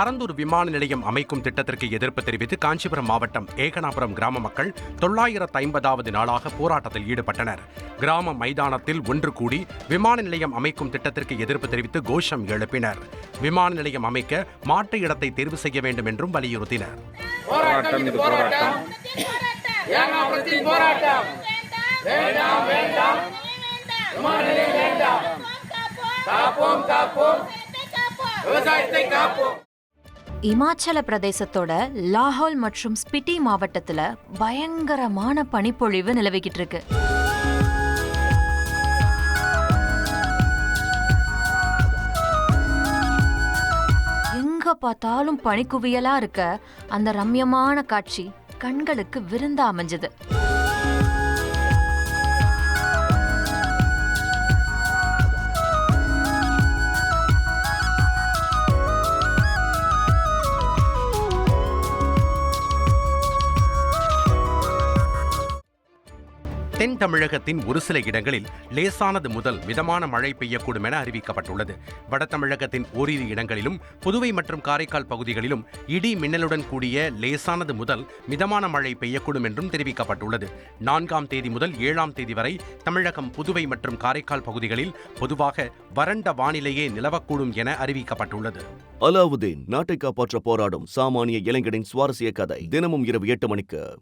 பரந்தூர் விமான நிலையம் அமைக்கும் திட்டத்திற்கு எதிர்ப்பு தெரிவித்து காஞ்சிபுரம் மாவட்டம் ஏகனாபுரம் கிராம மக்கள் தொள்ளாயிரத்து ஐம்பதாவது நாளாக போராட்டத்தில் ஈடுபட்டனர். கிராம மைதானத்தில் ஒன்று கூடி விமான நிலையம் அமைக்கும் திட்டத்திற்கு எதிர்ப்பு தெரிவித்து கோஷம் எழுப்பினர். விமான நிலையம் அமைக்க மாற்று இடத்தை தேர்வு செய்ய வேண்டும் என்றும் வலியுறுத்தினர். போராட்டம் இது போராட்டம். ஏனாபுரத்தின் போராட்டம். வேண்டாம் வேண்டாம். விமானநிலையம் வேண்டாம். காப்போம் காப்போம். விவசாயத்தை காப்போம். இமாச்சல பிரதேசத்தோட லாஹோல் மற்றும் ஸ்பிட்டி மாவட்டத்துல பயங்கரமான பனிப்பொழிவு நிலவிக்கிட்டு இருக்கு. எங்க பார்த்தாலும் பனிக்குவியலா இருக்க அந்த ரம்யமான காட்சி கண்களுக்கு விருந்தா அமைஞ்சது. தென் தமிழகத்தின் ஒரு சில இடங்களில் லேசானது முதல் மிதமான மழை பெய்யக்கூடும் என அறிவிக்கப்பட்டுள்ளது. வட தமிழகத்தின் ஓரிரு இடங்களிலும் புதுவை மற்றும் காரைக்கால் பகுதிகளிலும் இடி மின்னலுடன் கூடிய லேசானது முதல் மிதமான மழை பெய்யக்கூடும் என்றும் தெரிவிக்கப்பட்டுள்ளது. நான்காம் தேதி முதல் ஏழாம் தேதி வரை தமிழகம் புதுவை மற்றும் காரைக்கால் பகுதிகளில் பொதுவாக வறண்ட வானிலையே நிலவக்கூடும் என அறிவிக்கப்பட்டுள்ளது. அலாவுதீன் நாட்டை காப்பாற்ற போராடும் சாமானிய இளைஞனின் சுவாரஸ்ய கதை தினமும் இரவு எட்டு மணிக்கு.